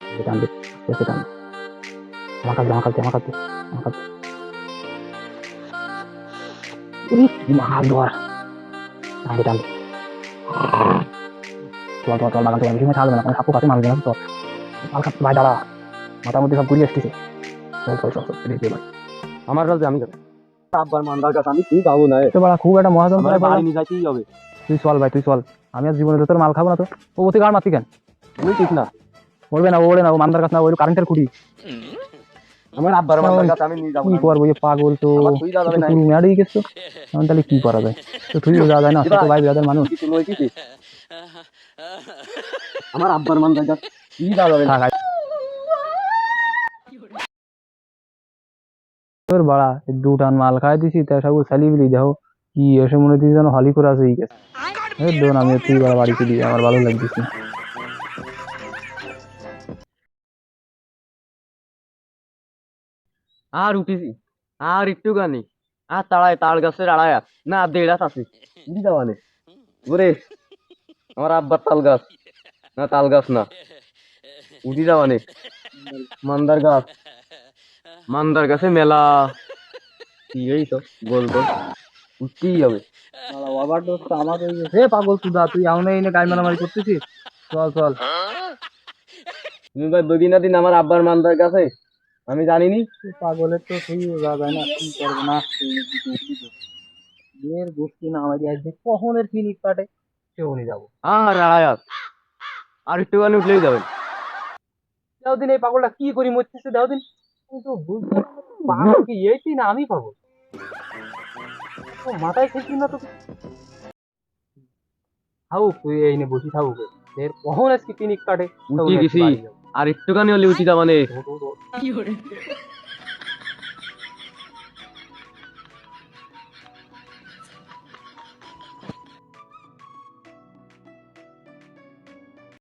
টান দে এসে টান আমার কাছে আমার চল চল চল বাগান চল বেশি না সাপু কাছে ভাই দাঁড়া মাথার মধ্যে সব ঘুরিয়ে আসতেছে চল চল চল চল কাছে আমি যাব। আব্বার মান্দার কাছে আমি তুই যাব না তো বাড়া খুব একটা মহাজন বাড়ি নিয়ে যাইতেই হবে তুই চল ভাই তুই চল। আমি আর জীবনে তোর মাল খাব না তো। ও ওতে গাড় মারতি কেন? তুই ঠিক না। বলবে না ও বলে না ও মান্দার কাছে না ওই কারেন্টের খুঁটি। আমার আব্বার মান্দার কাছে আমি নিয়ে যাব কি করব এই পাগল তো? তুই যাবে না। গেছো? এখন তাহলে কি করা যায়? তো তুই যাওয়া যায় না তো ভাই বিরাদের মানুষ। কিছু নয় কিছু আমার আব্বার মান্দার কাছে তুই যাওয়া যাবে না? তোর বাড়া এই দুটান মাল খাই দিছি তা সব সালি বিলি যাও কি এসে মনে হচ্ছে যেন হলি করে আছে এই গেছে দোন আমি তুই বাড়া বাড়িতে আমার ভালো লাগতেছে আর উঠেছি। আর একটু গানি। আর তাড়ায় তাল গাছের আড়ায়া না দেড়াত আছে। উঠি যাওয়ানে ওরে আমার আব্বার তাল গাছ। না তাল গাছ না। উঠি যাওয়ানে মান্দার গাছ। মান্দার গাছে মেলা। এই তো? গোল গোল। উঠতেই হবে। আবার দোস্ত আমার ওই হে পাগল সুদা তুই এখন এই গাই মারামারি করতেছিস? চল চল। তুমি ভাই দুদিন দিন আমার আব্বার মান্দার কাছে আমি জানিনি। পাগলের তো তুই যাওয়া যায় না কি করব না। বিয়ের গোষ্ঠী না আমাদের আসবে কখনের পিনিক কাটে সেও নিয়ে যাব। আর আড়ায়াত আর একটুখানি উঠলেই যাবেন। দাও দিন এই পাগলটা কি করি মরতেছে দাও দিন আমি তো বুঝতে পাগল কি এইটি না আমি পাগল? মাথায় খেলছি না তো থাকুক তুই এই নে বসি থাকুক। এর কখন আজকে পিনিক কাটে গেছি। আর একটুখানি হলে উচিত যাবানে